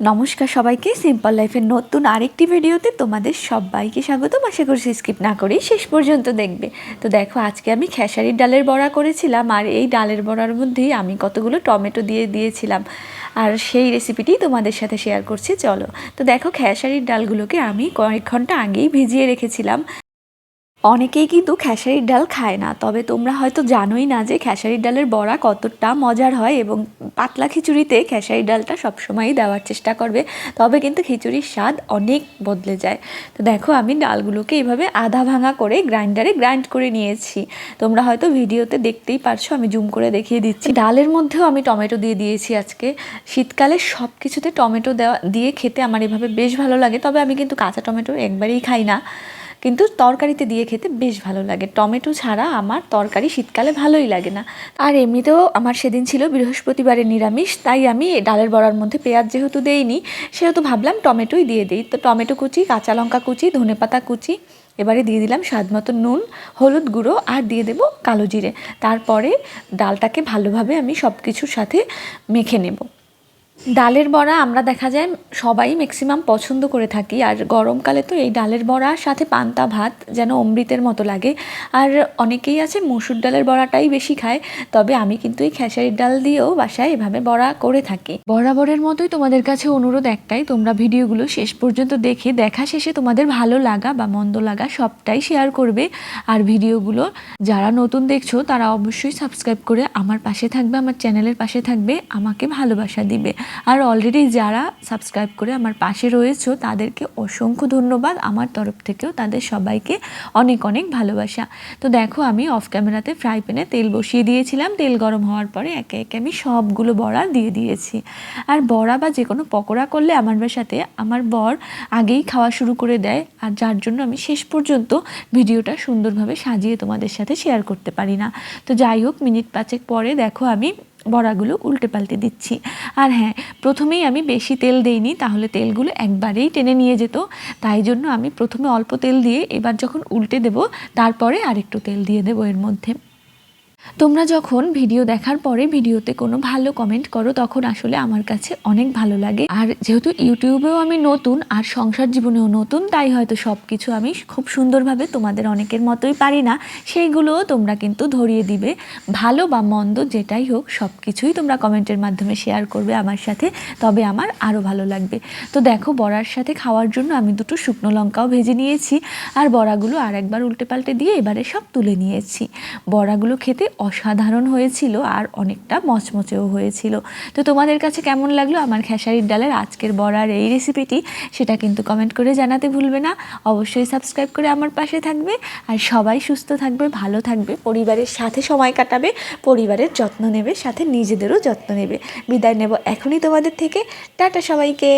নমস্কার সবাইকে সিম্পল লাইফের নতুন আরেকটি ভিডিওতে তোমাদের সবাইকে স্বাগতম। আশা করছি স্কিপ না করেই শেষ পর্যন্ত দেখবে। তো দেখো, আজকে আমি খেসারির ডালের বড়া করেছিলাম আর এই ডালের বড়ার মধ্যেই আমি কতগুলো টমেটো দিয়ে দিয়েছিলাম। আর সেই রেসিপিটি তোমাদের সাথে শেয়ার করছি, চলো। তো দেখো, খেসারির ডালগুলোকে আমি কয়েক ঘণ্টা আগেই ভিজিয়ে রেখেছিলাম। অনেকেই কিন্তু খেসারির ডাল খায় না, তবে তোমরা হয়তো জানোই না যে খেসারির ডালের বড়া কতটা মজার হয় এবং পাতলা খিচুড়িতে খেসারি ডালটা সবসময়ই দেওয়ার চেষ্টা করবে, তবে কিন্তু খিচুড়ির স্বাদ অনেক বদলে যায়। তো দেখো, আমি ডালগুলোকে এইভাবে আধা ভাঙা করে গ্রাইন্ডারে গ্রাইন্ড করে নিয়েছি। তোমরা হয়তো ভিডিওতে দেখতেই পারছ, আমি জুম করে দেখিয়ে দিচ্ছি। ডালের মধ্যেও আমি টমেটো দিয়ে দিয়েছি আজকে। শীতকালে সব কিছুতে টমেটো দেওয়া, দিয়ে খেতে আমার এভাবে বেশ ভালো লাগে, তবে আমি কিন্তু কাঁচা টমেটো একবারেই খাই না। কিন্তু তরকারিতে দিয়ে খেতে বেশ ভালো লাগে। টমেটো ছাড়া আমার তরকারি শীতকালে ভালোই লাগে না। আর এমনিতেও আমার সেদিন ছিল বৃহস্পতিবারের নিরামিষ, তাই আমি ডালের বড়ার মধ্যে পেঁয়াজ যেহেতু দেইনি, সেহেতু ভাবলাম টমেটোই দিয়ে দিই। তো টমেটো কুচি, কাঁচা লঙ্কা কুচি ধনেপাতা কুচি, এবারে দিয়ে দিলাম স্বাদ মতো নুন, হলুদ গুঁড়ো আর দিয়ে দেবো কালো জিরে। তারপরে ডালটাকে ভালোভাবে আমি সব কিছুর সাথে মেখে নেব। ডালের বড়া আমরা দেখা যায় সবাই ম্যাক্সিমাম পছন্দ করে থাকি। আর গরমকালে তো এই ডালের বড়ার সাথে পান্তা ভাত যেন অমৃতের মতো লাগে। আর অনেকেই আছে মসুর ডালের বড়াটাই বেশি খায়, তবে আমি কিন্তু এই খেসারির ডাল দিয়েও বাসায় এভাবে বড়া করে থাকি। বরাবরের মতোই তোমাদের কাছে অনুরোধ একটাই, তোমরা ভিডিওগুলো শেষ পর্যন্ত দেখে, দেখা শেষে তোমাদের ভালো লাগা বা মন্দ লাগা সবটাই শেয়ার করবে। আর ভিডিওগুলো যারা নতুন দেখছ, তারা অবশ্যই সাবস্ক্রাইব করে আমার পাশে থাকবে, আমার চ্যানেলের পাশে থাকবে, আমাকে ভালোবাসা দিবে। আর অলরেডি যারা সাবস্ক্রাইব করে আমার পাশে রয়েছো, তাদেরকে অসংখ্য ধন্যবাদ। আমার তরফ থেকেও তাদের সবাইকে অনেক অনেক ভালোবাসা। তো দেখো, আমি অফ ক্যামেরাতে ফ্রাই প্যানে তেল বসিয়ে দিয়েছিলাম। তেল গরম হওয়ার পরে একে একে আমি সবগুলো বড়া দিয়ে দিয়েছি। আর বড়া বা যে কোনো পকোড়া করলে আমার বাসাতে আমার বর আগেই খাওয়া শুরু করে দেয়। আর যার জন্য আমি শেষ পর্যন্ত ভিডিওটা সুন্দরভাবে সাজিয়ে তোমাদের সাথে শেয়ার করতে পারি না। তো যাই হোক, মিনিট পাঁচেক পরে দেখো আমি বড়াগুলো উল্টে পাল্টে দিচ্ছি। আর হ্যাঁ প্রথমেই আমি বেশি তেল দেইনি, তাহলে তেলগুলো একবারেই টেনে নিয়ে যেত। তাই জন্য আমি প্রথমে অল্প তেল দিয়ে এবার যখন উল্টে দেব, তারপরে আরেকটু তেল দিয়ে দেবো এর মধ্যে। তোমরা যখন ভিডিও দেখার পরে ভিডিওতে কোনো ভালো কমেন্ট করো, তখন আসলে আমার কাছে অনেক ভালো লাগে। আর যেহেতু ইউটিউবেও আমি নতুন আর সংসার জীবনেও নতুন, তাই হয়তো সব কিছু আমি খুব সুন্দরভাবে তোমাদের অনেকের মতোই পারি না। সেইগুলোও তোমরা কিন্তু ধরিয়ে দিবে। ভালো বা মন্দ যেটাই হোক সব কিছুই তোমরা কমেন্টের মাধ্যমে শেয়ার করবে আমার সাথে। তবে আমার আরও ভালো লাগবে। তো দেখো, বড়ার সাথে খাওয়ার জন্য আমি দুটো শুকনো লঙ্কাও ভেজে নিয়েছি। আর বড়াগুলো আর একবার উল্টে পাল্টে দিয়ে এবারে সব তুলে নিয়েছি। বড়াগুলো খেতে অসাধারণ হয়েছিল আর অনেকটা মচমচেও হয়েছিল। তো তোমাদের কাছে কেমন লাগল আমার খেসারির ডালের আজকের বড়ার এই রেসিপিটি সেটা কিন্তু কমেন্ট করে জানাতে ভুলবে না। অবশ্যই সাবস্ক্রাইব করে আমার পাশে থাকবে আর সবাই সুস্থ থাকবে, ভালো থাকবে, পরিবারের সাথে সময় কাটাবে, পরিবারের যত্ন নেবে, সাথে নিজেদেরও যত্ন নেবে। বিদায় নেব এখনই তোমাদের থেকে। টাটা সবাইকে।